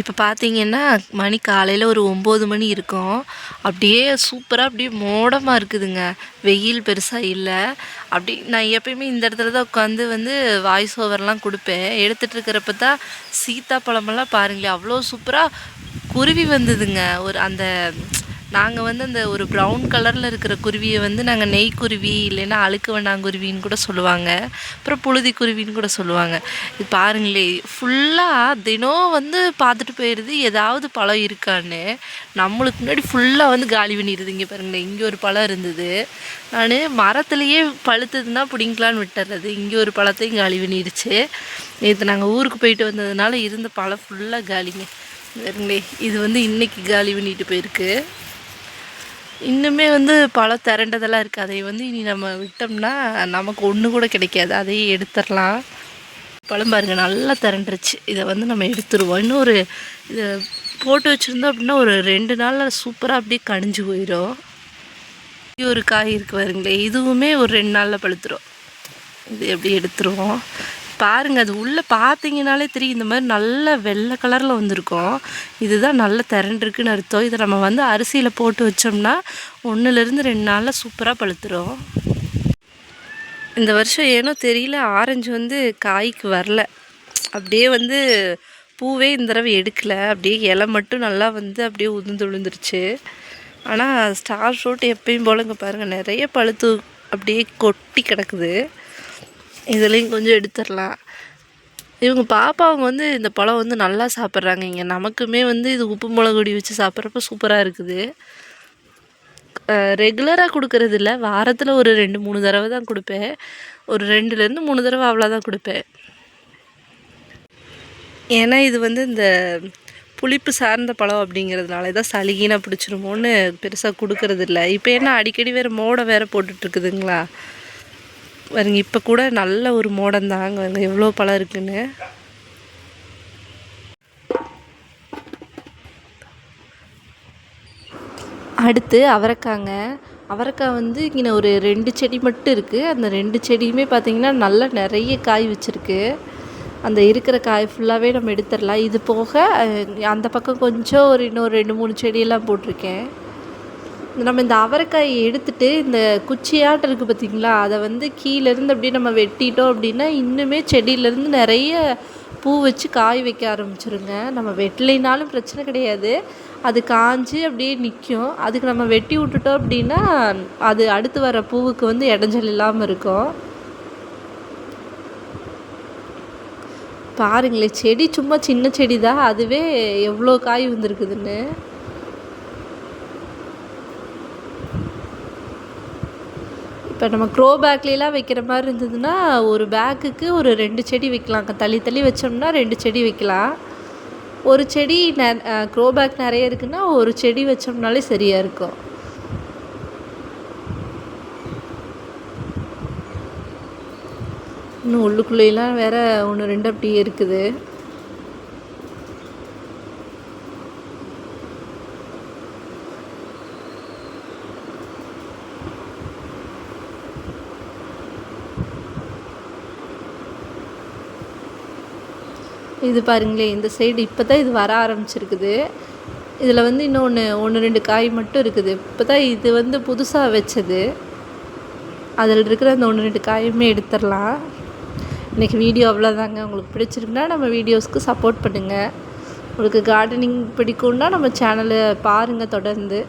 இப்போ பார்த்தீங்கன்னா மணி காலையில் ஒரு ஒம்பது மணி இருக்கும். அப்படியே சூப்பராக அப்படியே மோடமாக இருக்குதுங்க. வெயில் பெருசாக இல்லை. அப்படி நான் எப்பயுமே இந்த இடத்துல தான் உட்காந்து வந்து வாய்ஸ் ஓவர்லாம் கொடுப்பேன். எடுத்துகிட்டு இருக்கிறப்ப தான் சீத்தாப்பழமெல்லாம் பாருங்களேன் அவ்வளோ சூப்பராக குருவி வந்ததுங்க. ஒரு அந்த நாங்கள் வந்து அந்த ஒரு ப்ரௌன் கலரில் இருக்கிற குருவியை வந்து நாங்கள் நெய்க்குருவி இல்லைன்னா அழுக்கு வண்ணாங்குருவின்னு கூட சொல்லுவாங்க. அப்புறம் புழுதி குருவின்னு கூட சொல்லுவாங்க. இது பாருங்களே ஃபுல்லாக தினம் வந்து பார்த்துட்டு போயிடுது ஏதாவது பழம் இருக்கான்னு. நம்மளுக்கு முன்னாடி ஃபுல்லாக வந்து காலி பண்ணிடுது இங்கே பாருங்களேன் இங்கே ஒரு பழம் இருந்தது. நான் மரத்துலேயே பழுத்ததுன்னா பிடிங்கலான்னு விட்டுறது இங்கே ஒரு பழத்தையும் காலி பண்ணிடுச்சு. நேற்று நாங்கள் ஊருக்கு போயிட்டு வந்ததுனால இருந்த பழம் ஃபுல்லாக காலிங்க. பாருங்களே இது வந்து இன்றைக்கி காலி பண்ணிட்டு போயிருக்கு. இன்னுமே வந்து பழம் திரண்டதெல்லாம் இருக்குது. அதை வந்து இனி நம்ம விட்டோம்னா நமக்கு ஒன்று கூட கிடைக்காது. அதையே எடுத்துடலாம். பழம் பாருங்கள் நல்லா திரண்டுருச்சு. இதை வந்து நம்ம எடுத்துருவோம். இன்னும் ஒரு இதை போட்டு வச்சுருந்தோம் அப்படின்னா ஒரு ரெண்டு நாளில் சூப்பராக அப்படியே கணிஞ்சு போயிடும் ஒரு காய் இருக்குது பாருங்களேன் இதுவுமே ஒரு ரெண்டு நாளில் பழுத்துரும். இது எப்படி எடுத்துருவோம். பாருங்கள் அது உள்ளே பார்த்தீங்கனாலே தெரியும். இந்த மாதிரி நல்ல வெள்ளை கலரில் வந்திருக்கும். இதுதான் நல்ல திரண்டுருக்குன்னு அர்த்தம். இதை நம்ம வந்து அரிசியில் போட்டு வச்சோம்னா ஒன்றுலேருந்து ரெண்டு நாளில் சூப்பராக பழுத்துரும். இந்த வருஷம் ஏனோ தெரியல ஆரஞ்சு வந்து காய்க்கு வரல. அப்படியே வந்து பூவே இந்த தடவை எடுக்கலை. அப்படியே இலை மட்டும் நல்லா வந்து அப்படியே உதிர்ந்து விழுந்துருச்சு. ஆனால் ஸ்டார் ஃப்ரூட் எப்பயும் போலங்க பாருங்கள் நிறைய பழுத்து அப்படியே கொட்டி கிடக்குது. இதுலேயும் கொஞ்சம் எடுத்துடலாம். இவங்க பாப்பாவங்க வந்து இந்த பழம் வந்து நல்லா சாப்பிட்றாங்க இங்கே. நமக்குமே வந்து இது உப்பு மிளகுடி வச்சு சாப்பிட்றப்ப சூப்பராக இருக்குது. ரெகுலராக கொடுக்கறது இல்லை வாரத்தில் ஒரு ரெண்டு மூணு தடவை தான் கொடுப்பேன். ஒரு ரெண்டுலேருந்து மூணு தடவை அவ்வளோதான் கொடுப்பேன். ஏன்னா இது வந்து இந்த புளிப்பு சார்ந்த பழம் அப்படிங்கிறதுனால தான் சளிகினா பிடிச்சிருமோன்னு பெருசாக கொடுக்கறது இல்லை இப்போ என்ன அடிக்கடி வேறு மோடை வேறு போட்டுட்ருக்குதுங்களா பாருங்க இப்போ கூட நல்ல ஒரு மோடம் தாங்க பாருங்க எவ்வளோ பழம் இருக்குன்னு. அடுத்து அவரைக்காங்க. அவரைக்காய் வந்து இங்கே ஒரு ரெண்டு செடி மட்டும் இருக்குது அந்த ரெண்டு செடியுமே பார்த்திங்கன்னா நல்லா நிறைய காய் வச்சுருக்கு. அந்த இருக்கிற காய் ஃபுல்லாகவே நம்ம எடுத்துடலாம். இது போக அந்த பக்கம் கொஞ்சம் ஒரு இன்னொரு ரெண்டு மூணு செடியெல்லாம் போட்டிருக்கேன். நம்ம இந்த அவரைக்காயை எடுத்துட்டு இந்த குச்சியாட்டம் இருக்குது பார்த்திங்களா? அதை வந்து கீழேருந்து அப்படியே நம்ம வெட்டிட்டோம் அப்படின்னா இன்னுமே செடியிலேருந்து நிறைய பூ வச்சு காய் வைக்க ஆரம்பிச்சிருங்க. நம்ம வெட்டலைனாலும் பிரச்சனை கிடையாது. அது காஞ்சி அப்படியே நிற்கும். அதுக்கு நம்ம வெட்டி விட்டுட்டோம் அப்படின்னா அது அடுத்து வர பூவுக்கு வந்து இடைஞ்சல் இல்லாமல் இருக்கும். பாருங்களேன் செடி சும்மா சின்ன செடி தான் அதுவே எவ்வளோ காய் வந்திருக்குதுன்னு. இப்போ நம்ம க்ரோ பேக்லாம் வைக்கிற மாதிரி இருந்ததுன்னா ஒரு பேக்குக்கு ஒரு ரெண்டு செடி வைக்கலாம். தள்ளி தள்ளி வச்சோம்னா ரெண்டு செடி வைக்கலாம். ஒரு செடி ந க்ரோ பேக் நிறைய இருக்குன்னா ஒரு செடி வச்சோம்னாலே சரியாக இருக்கும். இன்னும் உள்ளுக்குள்ளேலாம் வேறு ஒன்று ரெண்டு அப்படியே இருக்குது. இது பாருங்களேன் இந்த சைடு இப்போ தான் இது வர ஆரம்பிச்சிருக்குது. இதில் வந்து இன்னொன்று ஒன்று ரெண்டு காய் மட்டும் இருக்குது. இப்போ தான் இது வந்து புதுசாக வச்சது. அதில் இருக்கிற அந்த ஒன்று ரெண்டு காயுமே எடுத்துடலாம். இன்றைக்கி வீடியோ அவ்வளோதாங்க உங்களுக்கு பிடிச்சிருக்குன்னா நம்ம வீடியோஸ்க்கு சப்போர்ட் பண்ணுங்கள் உங்களுக்கு கார்டனிங் பிடிக்கும்னா நம்ம சேனலை பாருங்கள் தொடர்ந்து.